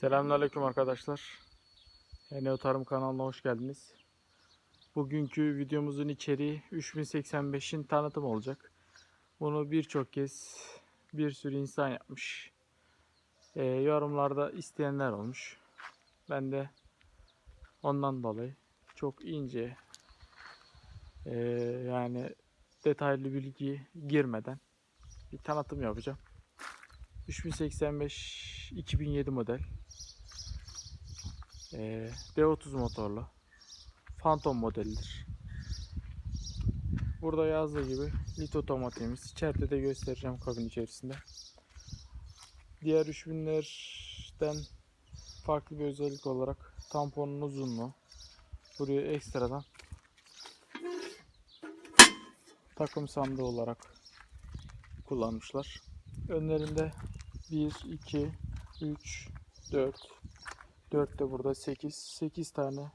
Selamünaleyküm arkadaşlar. Eneo Tarım kanalına hoş geldiniz. Bugünkü videomuzun içeriği 3085'in tanıtım olacak. Bunu birçok kez bir sürü insan yapmış. Ee, yorumlarda isteyenler olmuş. Ben de ondan dolayı çok ince ee, yani detaylı bilgi girmeden bir tanıtım yapacağım. 3085 2007 model ee, D30 motorlu Phantom modelidir. Burada yazdığı gibi lit otomatiğimiz. İçeride de göstereceğim kabin içerisinde. Diğer 3000'lerden farklı bir özellik olarak tamponun uzunluğu. Buraya ekstradan takım sandığı olarak kullanmışlar. Önlerinde 1, 2, 3, 4, 4 de burada 8, 8 tane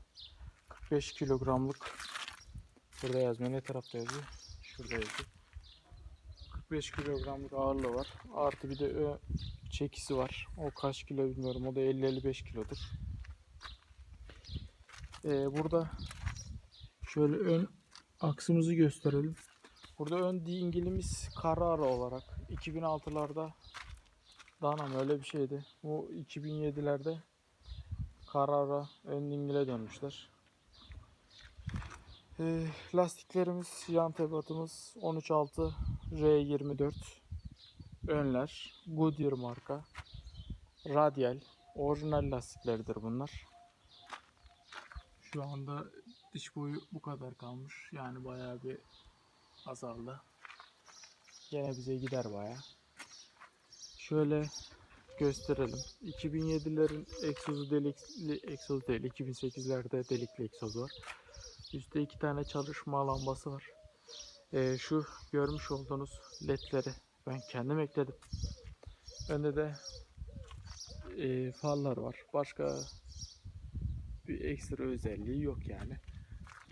45 kilogramlık burada yazmıyor. Ne tarafta yazıyor? Şurada yazıyor. 45 kilogramlık ağırlığı var. Artı bir de ö çekisi var. O kaç kilo bilmiyorum. O da 50-55 kilodur. Ee, burada şöyle ön aksımızı gösterelim. Burada ön dingilimiz Carrara olarak 2006'larda Danam öyle bir şeydi. Bu 2007'lerde Carrara ön dingile dönmüşler. Ee, lastiklerimiz, yan tebatımız 13.6 R24 önler Goodyear marka radyal orijinal lastiklerdir bunlar. Şu anda dış boyu bu kadar kalmış. Yani bayağı bir azaldı. Gene bize gider baya. Şöyle gösterelim. 2007'lerin egzozu delikli egzoz değil. 2008'lerde delikli egzoz var. Üstte iki tane çalışma lambası var. Ee, şu görmüş olduğunuz ledleri ben kendim ekledim. Önde de e, farlar var. Başka bir ekstra özelliği yok yani.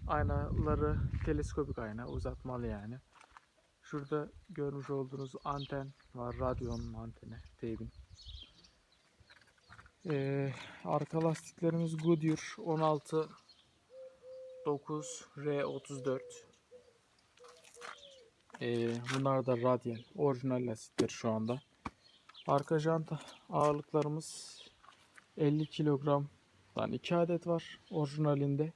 Aynaları teleskopik ayna uzatmalı yani. Şurada görmüş olduğunuz anten var. Radyonun anteni. Teybin. Ee, arka lastiklerimiz Goodyear 16 9 R34 ee, bunlar da radyal orijinal lastikler şu anda. Arka janta ağırlıklarımız 50 kilogramdan 2 adet var orijinalinde.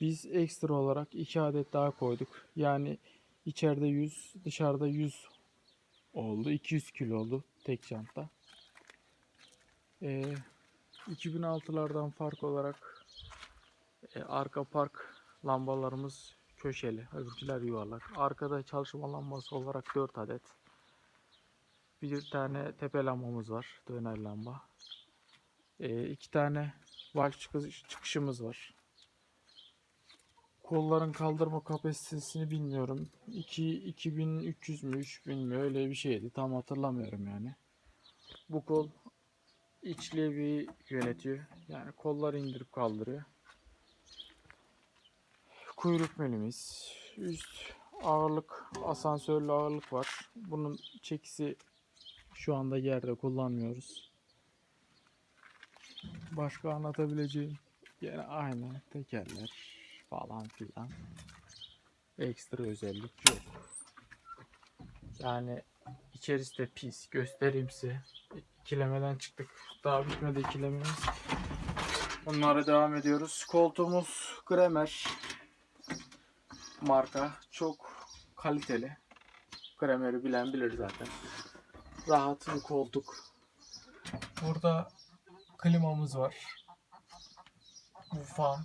Biz ekstra olarak 2 adet daha koyduk. Yani içeride 100 dışarıda 100 oldu 200 kilo oldu tek janta ee, 2006'lardan fark olarak e, arka park lambalarımız köşeli, öbürküler yuvarlak. Arkada çalışma lambası olarak 4 adet. Bir tane tepe lambamız var, döner lamba. E, iki tane valve çıkış, çıkışımız var. Kolların kaldırma kapasitesini bilmiyorum. 2 2300 mü 3000 mi öyle bir şeydi. Tam hatırlamıyorum yani. Bu kol içlevi yönetiyor. Yani kolları indirip kaldırıyor kuyruk melimiz, üst ağırlık, asansörlü ağırlık var. Bunun çekisi şu anda yerde kullanmıyoruz. Başka anlatabileceğim yine aynı tekerler falan filan. Ekstra özellik yok. Yani içerisi de pis. Göstereyim size. İkilemeden çıktık. Daha bitmedi ikilememiz. Bunlara devam ediyoruz. Koltuğumuz Kremer marka. Çok kaliteli. Kremer'i bilen bilir zaten. Rahat bir koltuk. Burada klimamız var. Bu fan.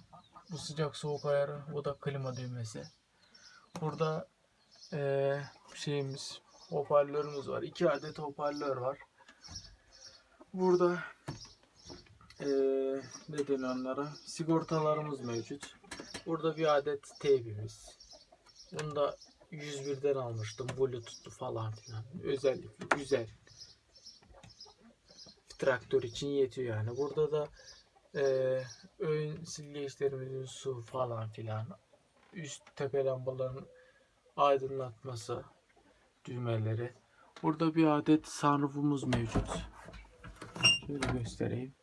Bu sıcak soğuk ayarı. Bu da klima düğmesi. Burada eee, şeyimiz hoparlörümüz var. İki adet hoparlör var. Burada eee ne deniyor onlara? Sigortalarımız mevcut. Burada bir adet teybimiz. Bunu da 101'den almıştım. Bluetooth'lu falan filan. Özellikle güzel. Traktör için yetiyor yani. Burada da eee ön silgeçlerimizin su falan filan. Üst tepe lambaların aydınlatması düğmeleri. Burada bir adet sunroofumuz mevcut. Şöyle göstereyim.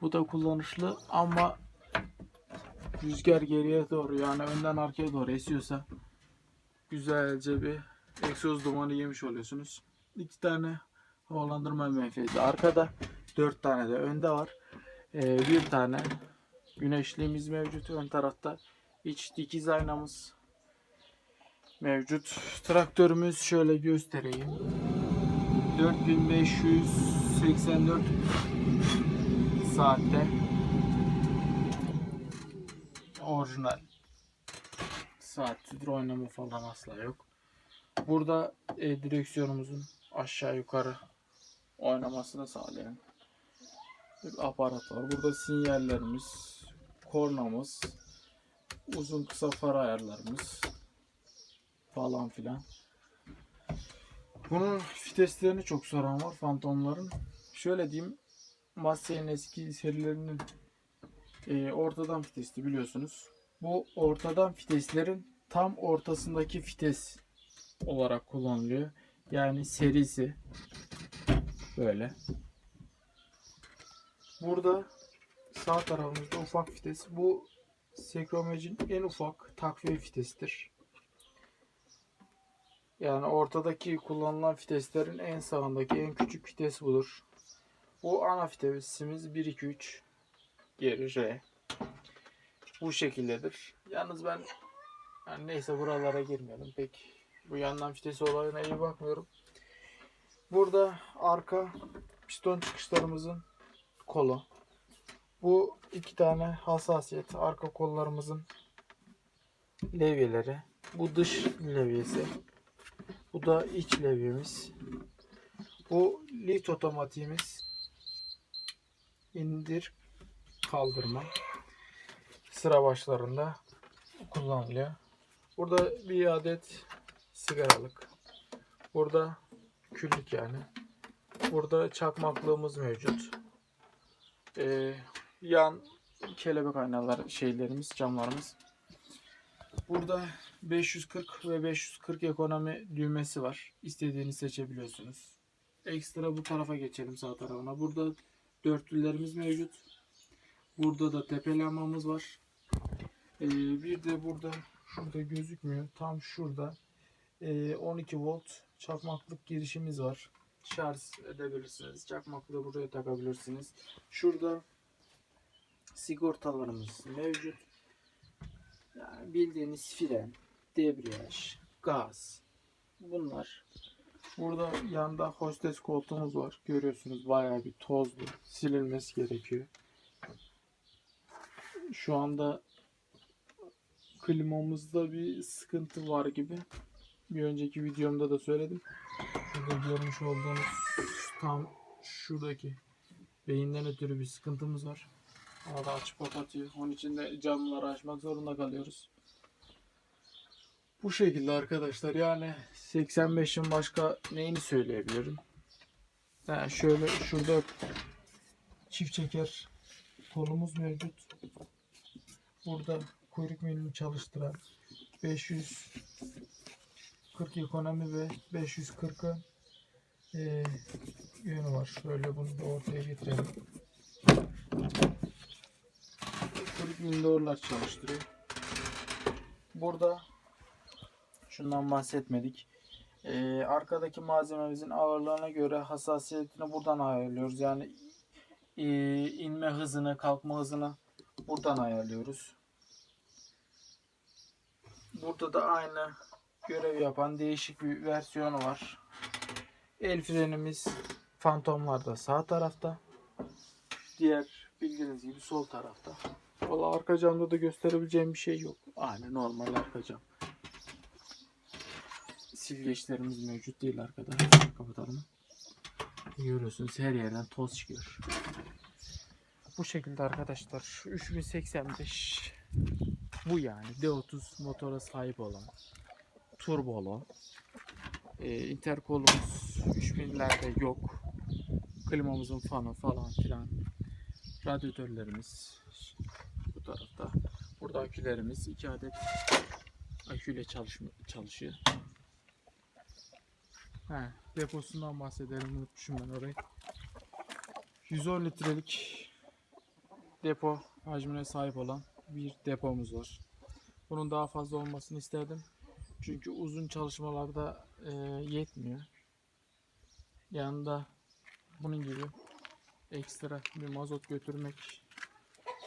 Bu da kullanışlı ama rüzgar geriye doğru yani önden arkaya doğru esiyorsa güzelce bir egzoz dumanı yemiş oluyorsunuz. İki tane havalandırma menfezi arkada, dört tane de önde var. Ee, bir tane güneşliğimiz mevcut ön tarafta. İç dikiz aynamız mevcut. Traktörümüz şöyle göstereyim. 4584 saatte orijinal saattir oynama falan asla yok. Burada e, direksiyonumuzun aşağı yukarı oynamasını sağlayan bir aparat var. Burada sinyallerimiz, kornamız, uzun kısa far ayarlarımız falan filan. Bunun viteslerini çok soran var fantomların. Şöyle diyeyim Massey'in eski serilerinin e, ortadan vitesli biliyorsunuz. Bu ortadan viteslerin tam ortasındaki vites olarak kullanılıyor. Yani serisi böyle. Burada sağ tarafımızda ufak vites. Bu Sekromec'in en ufak takviye vitesidir. Yani ortadaki kullanılan viteslerin en sağındaki en küçük vites budur. Bu ana vitesimiz 1 2 3 geri R. Bu şekildedir. Yalnız ben yani neyse buralara girmeyelim. Pek bu yandan vitesi olayına iyi bakmıyorum. Burada arka piston çıkışlarımızın kolu. Bu iki tane hassasiyet arka kollarımızın levyeleri. Bu dış levyesi. Bu da iç levyemiz. Bu lift otomatiğimiz. indir kaldırma. Sıra başlarında kullanılıyor. Burada bir adet sigaralık. Burada küllük yani. Burada çakmaklığımız mevcut. Ee, yan kelebek aynalar şeylerimiz, camlarımız. Burada 540 ve 540 ekonomi düğmesi var. İstediğini seçebiliyorsunuz. Ekstra bu tarafa geçelim sağ tarafına. Burada dörtlülerimiz mevcut. Burada da tepelenmamız var. Ee, bir de burada şurada gözükmüyor. Tam şurada ee, 12 volt çakmaklık girişimiz var. Şarj edebilirsiniz. Çakmaklığı buraya takabilirsiniz. Şurada sigortalarımız mevcut. Yani bildiğiniz fren, debriyaj, gaz. Bunlar. Burada yanda hostes koltuğumuz var. Görüyorsunuz bayağı bir tozlu. Silinmesi gerekiyor. Şu anda klimamızda bir sıkıntı var gibi. Bir önceki videomda da söyledim. Burada görmüş olduğunuz tam şuradaki beyinden ötürü bir sıkıntımız var. Arada açıp kapatıyor. Onun için de camları açmak zorunda kalıyoruz. Bu şekilde arkadaşlar yani 85'in başka neyini söyleyebilirim? Yani şöyle şurada çift çeker kolumuz mevcut. Burada kuyruk milini çalıştıran 540 ekonomi ve 540'ın e, yönü var. Şöyle bunu da ortaya getirelim. Doğrular çalıştırıyor. Burada şundan bahsetmedik. Ee, arkadaki malzememizin ağırlığına göre hassasiyetini buradan ayarlıyoruz. Yani e, inme hızını, kalkma hızını buradan ayarlıyoruz. Burada da aynı görev yapan değişik bir versiyonu var. El frenimiz fantomlarda sağ tarafta. Diğer bildiğiniz gibi sol tarafta. Valla arka camda da gösterebileceğim bir şey yok. Aynı normal arka cam. Silgeçlerimiz mevcut değil arkada. Kapatalım. Görüyorsunuz her yerden toz çıkıyor. Bu şekilde arkadaşlar 3085 bu yani D30 motora sahip olan turbolu ee, interkolumuz 3000'lerde yok klimamızın fanı falan filan radyatörlerimiz tarafta burada akülerimiz 2 adet aküyle çalışma, çalışıyor He, deposundan bahsedelim unutmuşum ben orayı 110 litrelik depo hacmine sahip olan bir depomuz var. Bunun daha fazla olmasını isterdim. Çünkü uzun çalışmalarda e, yetmiyor. Yanında bunun gibi ekstra bir mazot götürmek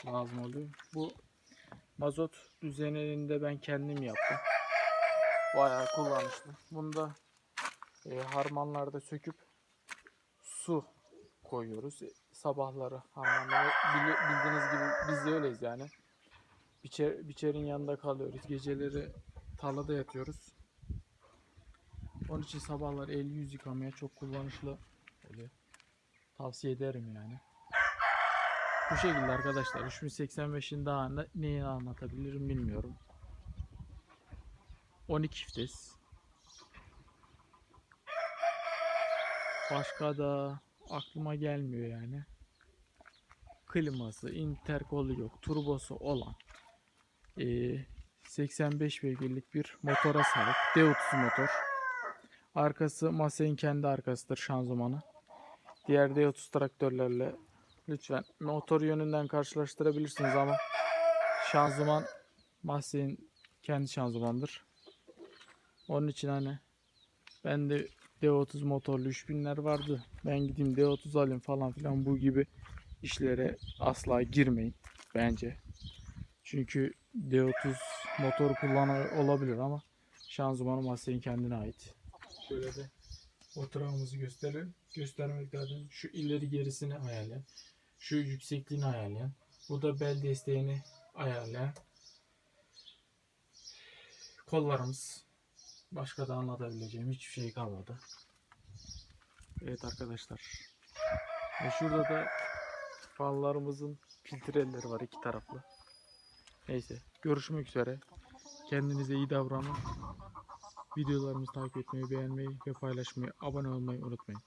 lazım oluyor. Bu mazot düzenini ben kendim yaptım. Bayağı kullanışlı. Bunda e, harmanlarda söküp su koyuyoruz. E, Sabahları harmanları bili- bildiğiniz gibi biz de öyleyiz yani. Biçer, biçerin yanında kalıyoruz. Geceleri tarlada yatıyoruz. Onun için sabahlar el yüz yıkamaya çok kullanışlı oluyor. Tavsiye ederim yani. Bu şekilde arkadaşlar 3085'in daha ne, neyi anlatabilirim bilmiyorum. 12 vites. Başka da aklıma gelmiyor yani. Kliması, interkolu yok, turbosu olan. Ee, 85 beygirlik bir motora sahip. D30 motor. Arkası Massey'in kendi arkasıdır şanzımanı. Diğer D30 traktörlerle lütfen motor yönünden karşılaştırabilirsiniz ama şanzıman Massey'in kendi şanzımandır. Onun için hani ben de D30 motorlu 3000'ler vardı. Ben gideyim D30 alayım falan filan bu gibi işlere asla girmeyin bence. Çünkü D30 motor kullanır olabilir ama şanzımanı Massey'in kendine ait. Şöyle de oturağımızı gösterelim. Göstermek lazım. Şu ileri gerisini ayarlayan. Şu yüksekliğini ayarlayan. Bu da bel desteğini ayarlayan. Kollarımız. Başka da anlatabileceğim hiçbir şey kalmadı. Evet arkadaşlar. Ve şurada da fanlarımızın filtreleri var iki taraflı. Neyse görüşmek üzere. Kendinize iyi davranın. Videolarımızı takip etmeyi, beğenmeyi ve paylaşmayı, abone olmayı unutmayın.